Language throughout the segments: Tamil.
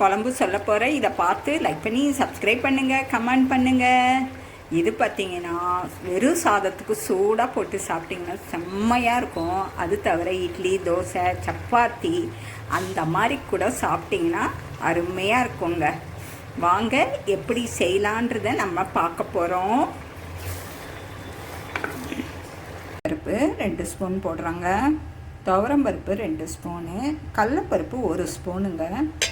குழம்பு சொல்ல போகிறேன் இதை பார்த்து லைக் பண்ணி சப்ஸ்கிரைப் பண்ணுங்கள் கமெண்ட் பண்ணுங்கள் இது பார்த்தீங்கன்னா வெறும் சாதத்துக்கு சூடாக போட்டு சாப்பிட்டிங்கன்னா செம்மையாக இருக்கும். அது தவிர இட்லி தோசை சப்பாத்தி அந்த மாதிரி கூட சாப்பிட்டிங்கன்னா அருமையாக இருக்குங்க. வாங்க எப்படி செய்யலான்றதை நம்ம பார்க்க போகிறோம் பருப்பு ரெண்டு ஸ்பூன் போடுறாங்க. துவரம் பருப்பு ரெண்டு ஸ்பூனு கடலப்பருப்பு ஒரு ஸ்பூனுங்க.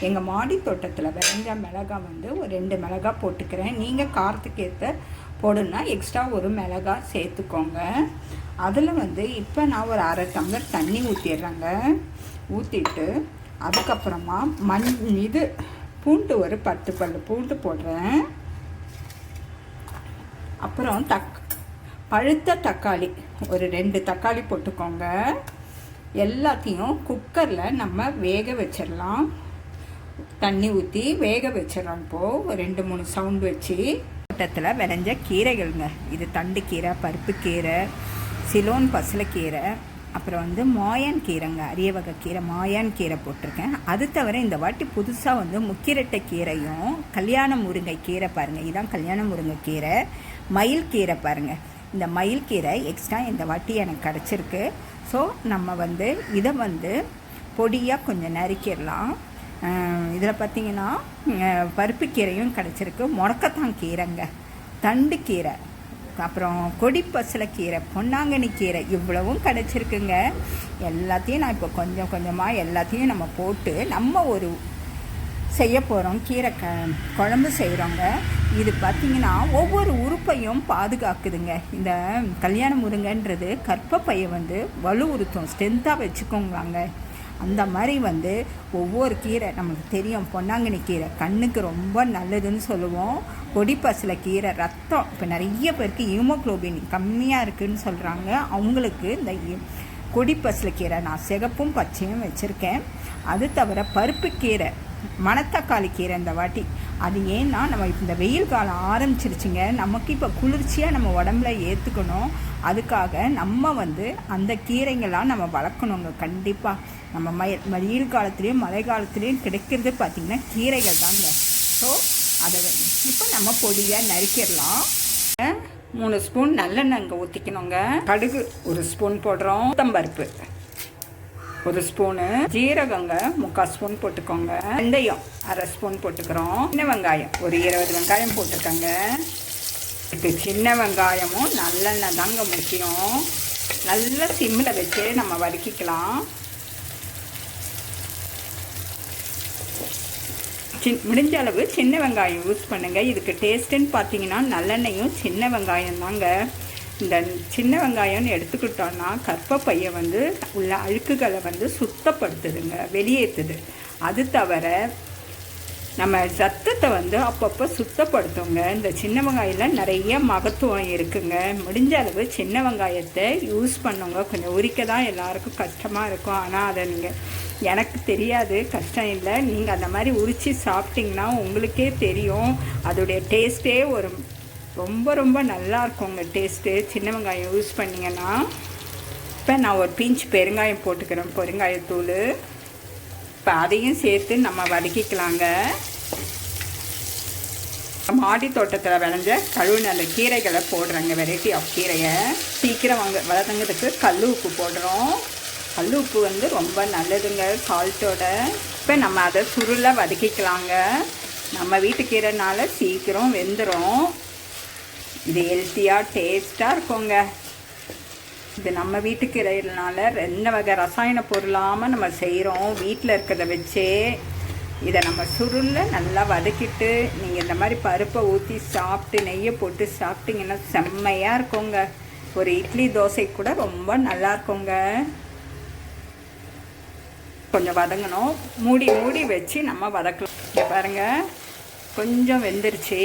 எங்கள் மாடி தோட்டத்தில் விளைஞ்ச மிளகாய் வந்து ஒரு ரெண்டு மிளகாய் போட்டுக்கிறேன். நீங்கள் காரத்துக்கு ஏற்ற போடுன்னா எக்ஸ்ட்ரா ஒரு மிளகாய் சேர்த்துக்கோங்க. அதில் வந்து இப்போ நான் ஒரு அரை டம்ளர் தண்ணி ஊற்றிடுறேங்க ஊற்றிட்டு அதுக்கப்புறமா மண் இது பூண்டு ஒரு பத்து பல் பூண்டு போடுறேன். அப்புறம் தக் பழுத்த தக்காளி ஒரு ரெண்டு தக்காளி போட்டுக்கோங்க. எல்லாத்தையும் குக்கரில் நம்ம வேக வச்சிடலாம். தண்ணி ஊற்றி வேக வச்சிடலாம் இப்போது ஒரு ரெண்டு மூணு சவுண்ட் வச்சு தோட்டத்தில் விளைஞ்ச கீரைகள்ங்க. இது தண்டு கீரை பருப்பு கீரை சிலோன் பசலைக்கீரை அப்புறம் வந்து மாயான் கீரைங்க. அரிய வகை கீரை மாயான் கீரை போட்டிருக்கேன். அது தவிர இந்த வாட்டி புதுசாக வந்து முக்கிரட்டை கீரையும் கல்யாண முருங்கை கீரை பாருங்கள் இதுதான் கல்யாண முருங்கை கீரை. மயில் கீரை பாருங்கள் இந்த மயில் கீரை எக்ஸ்ட்ரா இந்த வாட்டி எனக்கு கிடச்சிருக்கு. ஸோ நம்ம வந்து இதை வந்து பொடியாக கொஞ்சம் நறுக்கிடலாம். இதில் பார்த்தீங்கன்னா பருப்பு கீரையும் கிடச்சிருக்கு. முடக்கத்தான் கீரைங்க. தண்டு கீரை. அப்புறம் கொடிப்பசலை கீரை பொன்னாங்கண்ணி கீரை இவ்வளவும் கிடச்சிருக்குங்க. எல்லாத்தையும் நான் இப்போ கொஞ்சம் கொஞ்சமாக எல்லாத்தையும் நம்ம போட்டு நம்ம ஒரு செய்ய போகிறோம் கீரை க குழம்பு செய்கிறோங்க இது பார்த்திங்கன்னா ஒவ்வொரு உறுப்பையும் பாதுகாக்குதுங்க. இந்த கல்யாண முருங்கன்றது கற்பப்பையை வந்து வலுவுறுத்தும் ஸ்ட்ரென்த்தாக வச்சுக்கோங்களாங்க. அந்த மாதிரி வந்து ஒவ்வொரு கீரை நமக்கு தெரியும் பொன்னாங்கண்ணி கீரை கண்ணுக்கு ரொம்ப நல்லதுன்னு சொல்லுவோம். கொடிப்பசில கீரை ரத்தம். இப்போ நிறைய பேருக்கு ஹீமோக்ளோபின் கம்மியாக இருக்குதுன்னு சொல்கிறாங்க அவங்களுக்கு இந்த கொடிப்பசில கீரை நான் சிகப்பும் பச்சையும் வச்சுருக்கேன். அது தவிர பருப்பு கீரை மணத்தக்காளி கீரை இந்த வாட்டி அது ஏன்னா நம்ம இந்த வெயில் காலம் ஆரம்பிச்சிருச்சுங்க. நமக்கு இப்போ குளிர்ச்சியாக நம்ம உடம்புல ஏற்றுக்கணும் அதுக்காக நம்ம வந்து அந்த கீரைங்கள்லாம் நம்ம வளர்க்கணுங்க. கண்டிப்பாக நம்ம மய வெயில் காலத்துலேயும் மழை காலத்துலேயும் கிடைக்கிறது பார்த்திங்கன்னா கீரைகள் தாங்க. ஸோ அதை இப்போ நம்ம பொடியை நறுக்கிடலாம். மூணு ஸ்பூன் நல்லெண்ணெய் அங்கே ஊற்றிக்கணுங்க கடுகு ஒரு ஸ்பூன் போடுறோம். தம்பருப்பு ஒரு ஸ்பூனு ஜீரகங்க முக்கால் ஸ்பூன் போட்டுக்கோங்க. வெந்தயம் அரை ஸ்பூன் போட்டுக்கிறோம். சின்ன வெங்காயம் ஒரு இருபது வெங்காயம் போட்டுக்கோங்க இது சின்ன வெங்காயமும் நல்லெண்ணெய் தாங்க முக்கியம். நல்ல சிம்மில் வச்சு நம்ம வதக்கிக்கலாம். சின் முடிஞ்ச அளவு சின்ன வெங்காயம் யூஸ் பண்ணுங்கள் இதுக்கு டேஸ்ட்டுன்னு பார்த்தீங்கன்னா நல்லெண்ணெயும் சின்ன வெங்காயம் தாங்க. இந்த சின்ன வெங்காயம்னு எடுத்துக்கிட்டோன்னா கற்பப்பையை வந்து உள்ள அழுக்குகளை வந்து சுத்தப்படுத்துதுங்க வெளியேற்றுது அது தவிர நம்ம சத்தத்தை வந்து அப்பப்போ சுத்தப்படுத்துங்க. இந்த சின்ன வெங்காயத்தில் நிறைய மகத்துவம் இருக்குங்க. முடிஞ்ச அளவு சின்ன வெங்காயத்தை யூஸ் பண்ணுங்க. கொஞ்சம் உரிக்க தான் எல்லாருக்கும் கஷ்டமாக இருக்கும். ஆனால் அதை நீங்கள் எனக்கு தெரியாது. கஷ்டம் இல்லை. நீங்கள் அந்த மாதிரி உரித்து சாப்பிட்டிங்கன்னா உங்களுக்கே தெரியும். அதோடைய டேஸ்ட்டே ஒரு ரொம்ப ரொம்ப நல்லா இருக்குங்க டேஸ்ட்டு. சின்ன வெங்காயம் யூஸ் பண்ணிங்கன்னா இப்போ நான் ஒரு பிஞ்ச் பெருங்காயம் போட்டுக்கிறேன். பெருங்காயத்தூள் இப்போ அதையும் சேர்த்து நம்ம வதக்கிக்கலாங்க. மாடி தோட்டத்தில் விளைஞ்ச கழுவுன அந்த கீரைகளை போடுறேங்க. வெரைட்டி ஆஃப் கீரையை. சீக்கிரம் வாங்க வளர்த்துங்கிறதுக்கு கல் உப்பு போடுறோம். கல் உப்பு வந்து ரொம்ப நல்லதுங்க சால்ட்டோட இப்போ நம்ம அதை சுருளை வதக்கிக்கலாங்க. நம்ம வீட்டு கீரைனால சீக்கிரம் வெந்துடும் இது ஹெல்த்தியாக டேஸ்ட்டாக இருக்குங்க. இது நம்ம வீட்டுக்கு இறையினால ரெண்டு வகை ரசாயன பொருளாமல் நம்ம செய்கிறோம் வீட்டில் இருக்கிறத வச்சே இதை நம்ம சுருளில் நல்லா வதக்கிட்டு நீங்கள் இந்த மாதிரி பருப்பை ஊற்றி சாப்பிட்டு நெய்யை போட்டு சாப்பிட்டிங்கன்னா செம்மையாக இருக்குங்க. ஒரு இட்லி தோசை கூட ரொம்ப நல்லா இருக்குங்க. கொஞ்சம் வதங்கணும். மூடி மூடி வச்சு நம்ம வதக்கலாம். இங்கே பாருங்கள் கொஞ்சம் வெந்துருச்சு.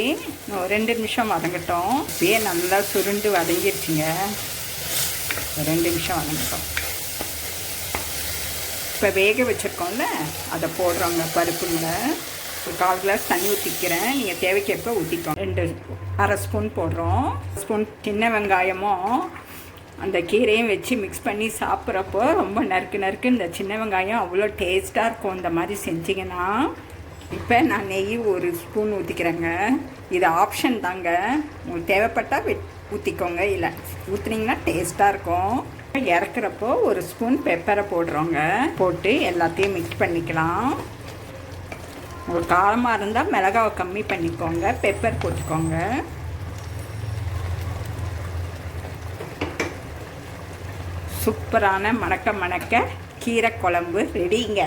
ரெண்டு நிமிஷம் வதங்கட்டும். இப்பயே நல்லா சுருண்டு வதங்கிருச்சுங்க. ரெண்டு நிமிஷம் வதங்கட்டும். இப்போ வேக வச்சுருக்கோம்ல அதை போடுறோங்க பருப்புங்கள ஒரு கால் கிளாஸ் தண்ணி ஊற்றிக்கிறேன் நீங்கள் தேவைக்கேற்ப ஊற்றிக்கோ ரெண்டு அரை ஸ்பூன் போடுறோம். ஸ்பூன் சின்ன வெங்காயமும் அந்த கீரையும் வச்சு மிக்ஸ் பண்ணி சாப்பிட்றப்போ ரொம்ப நறுக்கு நறுக்கு இந்த சின்ன வெங்காயம் அவ்வளோ டேஸ்ட்டாக இருக்கும். இந்த மாதிரி செஞ்சிங்கன்னா இப்போ நான் நெய் ஒரு ஸ்பூன் ஊற்றிக்கிறேங்க இது ஆப்ஷன் தாங்க. உங்களுக்கு தேவைப்பட்டால் வெ ஊற்றிக்கோங்க இல்லை ஊற்றுனீங்கன்னா டேஸ்ட்டாக இருக்கும். இறக்குறப்போ ஒரு ஸ்பூன் பெப்பரை போடுறோங்க. போட்டு எல்லாத்தையும் மிக்ஸ் பண்ணிக்கலாம். ஒரு காரமாக இருந்தால் மிளகாவை கம்மி பண்ணிக்கோங்க. பெப்பர் போட்டுக்கோங்க. சூப்பரான மணக்க மணக்க கீரை குழம்பு ரெடிங்க